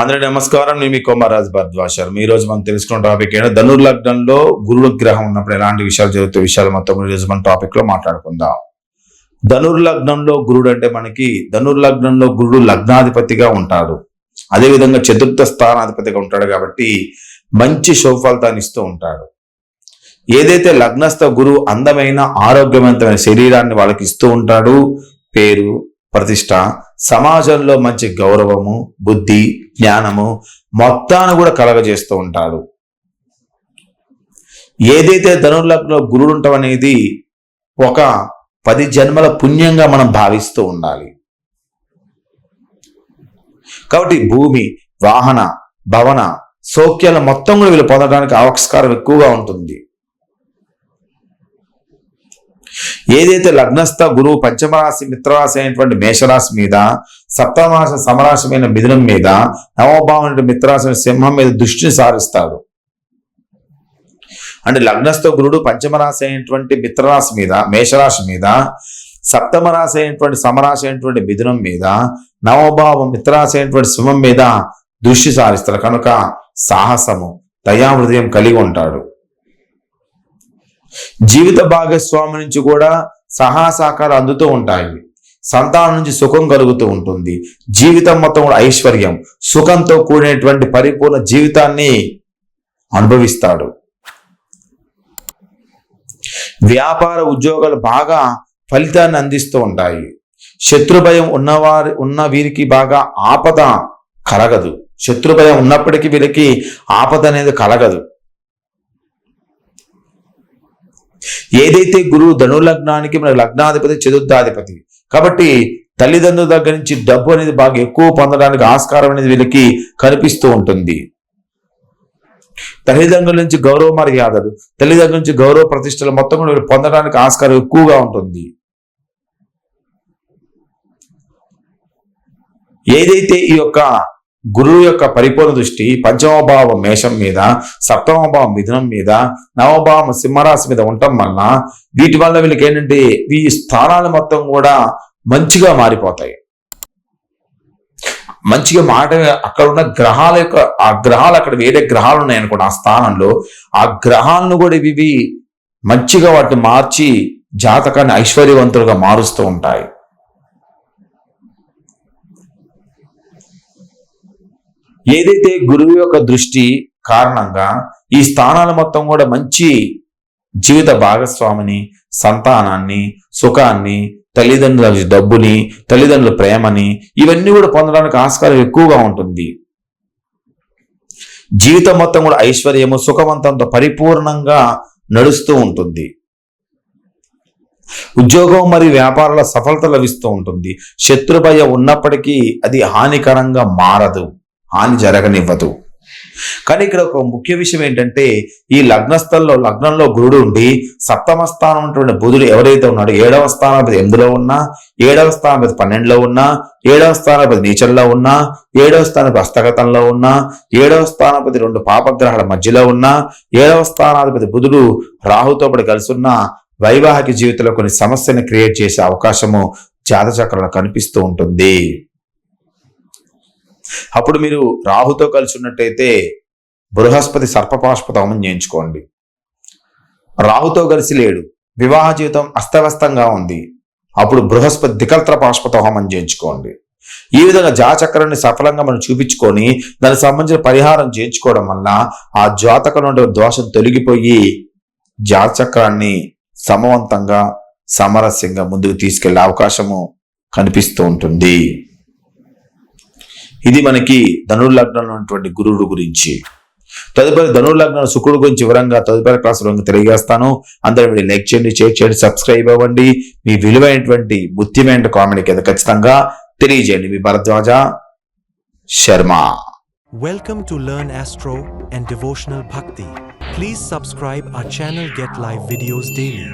అందరి నమస్కారం. నేను మీ కొమరాజ్ భరద్వాజర్ ఈ రోజు మనం తెలుసుకున్న టాపిక్ ఏంటంటే ధనుర్లగ్నంలో గురుడు గ్రహం ఉన్నప్పుడు ఎలాంటి విషయాలు జరుగుతాయి? విషయాలు మొత్తం ఈ రోజు మన టాపిక్లో మాట్లాడుకుందాం. ధనుర్లగ్నంలో గురుడు అంటే మనకి ధనుర్లగ్నంలో గురుడు లగ్నాధిపతిగా ఉంటాడు. అదేవిధంగా చతుర్థ స్థానాధిపతిగా ఉంటాడు కాబట్టి మంచి శుభఫలితాన్ని ఇస్తూ ఉంటాడు. ఏదైతే లగ్నస్థ గురువు అందమైన ఆరోగ్యవంతమైన శరీరాన్ని వాళ్ళకి ఇస్తూ ఉంటాడు పేరు ప్రతిష్ట సమాజంలో మంచి గౌరవము బుద్ధి జ్ఞానము మొత్తాన్ని కూడా కలగజేస్తూ ఉంటాడు. ఏదైతే ధనుర్లగ్నంలో గురుడు ఉండటం అనేది ఒక పది జన్మల పుణ్యంగా మనం భావిస్తూ ఉండాలి. కాబట్టి భూమి వాహన భవన సౌఖ్యాల మొత్తం కూడా వీళ్ళు పొందడానికి ఆవిష్కారం ఎక్కువగా ఉంటుంది. ఏదైతే లగ్నస్థ గురువు పంచమరాశి మిత్రరాశి అయినటువంటి మేషరాశి మీద సప్తమరాశి సమరాశమైన మిథునం మీద నవభావం మిత్రరాశి సింహం మీద దృష్టిని సారిస్తాడు అంటే లగ్నస్థ గురుడు పంచమరాశి అయినటువంటి మిత్రరాశి మీద మేషరాశి మీద సప్తమ రాశి అయినటువంటి సమరాశి అయినటువంటి మిథునం మీద నవభావం మిత్రరాశి అయినటువంటి సింహం మీద దృష్టి సారిస్తాడు కనుక సాహసము దయా హృదయం కలిగి ఉంటాడు. జీవిత భాగస్వామి నుంచి కూడా సహాసహకారాలు అందుతూ ఉంటాయి. సంతానం నుంచి సుఖం కలుగుతూ ఉంటుంది. జీవితం మొత్తం ఐశ్వర్యం. సుఖంతో కూడినటువంటి పరిపూర్ణ జీవితాన్ని అనుభవిస్తాడు. వ్యాపార ఉద్యోగాలు బాగా ఫలితాన్ని అందిస్తూ ఉంటాయి. శత్రుభయం ఉన్నవారి ఉన్న వీరికి బాగా ఆపద కలగదు. శత్రుభయం ఉన్నప్పటికీ వీరికి ఆపద అనేది కలగదు. ఏదైతే గురువు ధనుర్లగ్నానికి మన లగ్నాధిపతి చతుర్థాధిపతి కాబట్టి తల్లిదండ్రుల దగ్గర నుంచి డబ్బు అనేది బాగా ఎక్కువ పొందడానికి ఆస్కారం అనేది వీళ్ళకి కనిపిస్తూ ఉంటుంది. తల్లిదండ్రుల నుంచి గౌరవ మర్యాదలు తల్లిదండ్రుల నుంచి గౌరవ ప్రతిష్టలు మొత్తం కూడా వీళ్ళు పొందడానికి ఆస్కారం ఎక్కువగా ఉంటుంది. ఏదైతే ఈ యొక్క గురువు యొక్క పరిపూర్ణ దృష్టి పంచమభావం మేషం మీద సప్తమభావం మిథునం మీద నవభావం సింహరాశి మీద ఉండటం వలన వీటి వల్ల వీళ్ళకి ఏంటంటే ఈ స్థానాలు మొత్తం కూడా మంచిగా మారిపోతాయి. మంచిగా మాట అక్కడ ఉన్న గ్రహాల యొక్క ఆ గ్రహాలు అక్కడ వేరే గ్రహాలు ఉన్నాయనుకోండి ఆ స్థానంలో ఆ గ్రహాలను కూడా ఇవి మంచిగా వాటిని మార్చి జాతకాన్ని ఐశ్వర్యవంతులుగా మారుస్తూ ఉంటాయి. ఏదైతే గురువు యొక్క దృష్టి కారణంగా ఈ స్థానాలు మొత్తం కూడా మంచి జీవిత భాగస్వామిని సంతానాన్ని సుఖాన్ని తల్లిదండ్రుల డబ్బుని తల్లిదండ్రుల ప్రేమని ఇవన్నీ కూడా పొందడానికి ఆస్కారం ఎక్కువగా ఉంటుంది. జీవితం మొత్తం కూడా ఐశ్వర్యము సుఖవంతంతో పరిపూర్ణంగా నడుస్తూ ఉంటుంది. ఉద్యోగం మరియు వ్యాపారాల సఫలత లభిస్తూ ఉంటుంది. శత్రుభయ ఉన్నప్పటికీ అది హానికరంగా మారదు. హాని జరగనివ్వదు. కానీ ఇక్కడ ఒక ముఖ్య విషయం ఏంటంటే ఈ లగ్నస్థల్లో లగ్నంలో గురుడు ఉండి సప్తమ స్థానం ఉన్నటువంటి బుధుడు ఎవరైతే ఉన్నాడో ఏడవ స్థానాధిపతి ఎనిమిదిలో ఉన్నా ఏడవ స్థానాధిపతి పన్నెండులో ఉన్నా ఏడవ స్థానాధిపతి నీచంలో ఉన్నా ఏడవ స్థానాధిపతి హస్తగతంలో ఉన్నా ఏడవ స్థానాధిపతి రెండు పాపగ్రహాల మధ్యలో ఉన్నా ఏడవ స్థానాధిపతి బుధుడు రాహుతో పాటు కలిసి ఉన్న వైవాహిక జీవితంలో కొన్ని సమస్యను క్రియేట్ చేసే అవకాశము జాతచక్రంలో కనిపిస్తూ ఉంటుంది. అప్పుడు మీరు రాహుతో కలిసి ఉన్నట్టయితే బృహస్పతి సర్పపాష్పత హోమం చేయించుకోండి. రాహుతో కలిసి లేడు. వివాహ జీవితం అస్తవ్యస్తంగా ఉంది. అప్పుడు బృహస్పతి దికల్త్ర పాష్పత హోమం చేయించుకోండి. ఈ విధంగా జాచక్రాన్ని సఫలంగా మనం చూపించుకొని దానికి సంబంధించిన పరిహారం చేయించుకోవడం వల్ల ఆ జాతకం నుండి దోషం తొలగిపోయి జాతచక్రాన్ని సమవంతంగా సామరస్యంగా ముందుకు తీసుకెళ్ళే అవకాశము కనిపిస్తూ ఉంటుంది. ఇది మనకి ధనుర్లగ్నంలో ఉన్నటువంటి గురువుడు గురించి. తదుపరి ధనుర్లగ్నం శుక్రుడు గురించి వివరంగా తదుపరి క్లాస్ క్లాసులో తెలియజేస్తాను. అందరూ వీడియో లైక్ చేయండి షేర్ చేయండి సబ్స్క్రైబ్ అవ్వండి. మీ విలువైనటువంటి ముఖ్యమైన కామెంట్ కింద ఖచ్చితంగా తెలియజేయండి. మీ Bharadwaja Sharma. Welcome to learn astro and devotional Bhakti please subscribe our channel get live videos daily